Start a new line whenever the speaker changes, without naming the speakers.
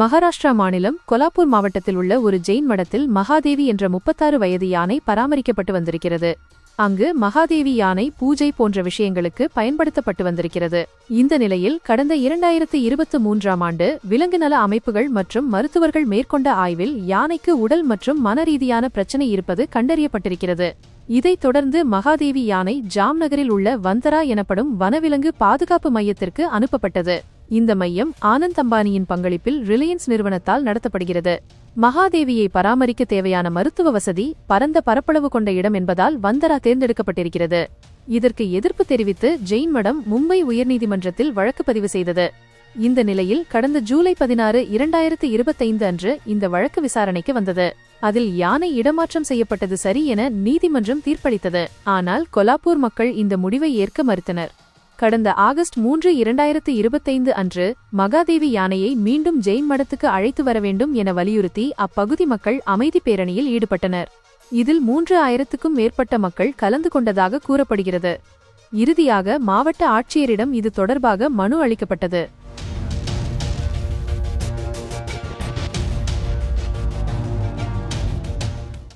மகாராஷ்டிரா மாநிலம் கொலாப்பூர் மாவட்டத்தில் உள்ள ஒரு ஜெயின் மடத்தில் மகாதேவி என்ற முப்பத்தாறு வயது யானை பராமரிக்கப்பட்டு வந்திருக்கிறது. அங்கு மகாதேவி யானை பூஜை போன்ற விஷயங்களுக்கு பயன்படுத்தப்பட்டு வந்திருக்கிறது. இந்த நிலையில் கடந்த இரண்டாயிரத்து இருபத்து மூன்றாம் ஆண்டு விலங்கு நல அமைப்புகள் மற்றும் மருத்துவர்கள் மேற்கொண்ட ஆய்வில் யானைக்கு உடல் மற்றும் மன ரீதியான பிரச்சனை இருப்பது கண்டறியப்பட்டிருக்கிறது. இதைத் தொடர்ந்து மகாதேவி யானை ஜாம்நகரில் உள்ள வந்தரா எனப்படும் வனவிலங்கு பாதுகாப்பு மையத்திற்கு அனுப்பப்பட்டது. இந்த மையம் ஆனந்த் அம்பானியின் பங்களிப்பில் ரிலையன்ஸ் நிறுவனத்தால் நடத்தப்படுகிறது. மகாதேவியை பராமரிக்க தேவையான மருத்துவ வசதி பரந்த பரப்பளவு கொண்ட இடம் என்பதால் வந்தரா தேர்ந்தெடுக்கப்பட்டிருக்கிறது. இதற்கு எதிர்ப்பு தெரிவித்து ஜெயின் மடம் மும்பை உயர்நீதிமன்றத்தில் வழக்கு பதிவு செய்தது. இந்த நிலையில் கடந்த ஜூலை பதினாறு இரண்டாயிரத்து இருபத்தைந்து அன்று இந்த வழக்கு விசாரணைக்கு வந்தது. அதில் யானை இடமாற்றம் செய்யப்பட்டது சரி என நீதிமன்றம் தீர்ப்பளித்தது. ஆனால் கொலாப்பூர் மக்கள் இந்த முடிவை ஏற்க மறுத்தனர். கடந்த ஆகஸ்ட் மூன்று இரண்டாயிரத்து இருபத்தைந்து அன்று மகாதேவி யானையை மீண்டும் ஜெயின் மடத்துக்கு அழைத்து வர வேண்டும் என வலியுறுத்தி அப்பகுதி மக்கள் அமைதி பேரணியில் ஈடுபட்டனர். இதில் மூன்று ஆயிரத்துக்கும் மேற்பட்ட மக்கள் கலந்து கொண்டதாக கூறப்படுகிறது. இறுதியாக மாவட்ட ஆட்சியரிடம் இது தொடர்பாக மனு அளிக்கப்பட்டது.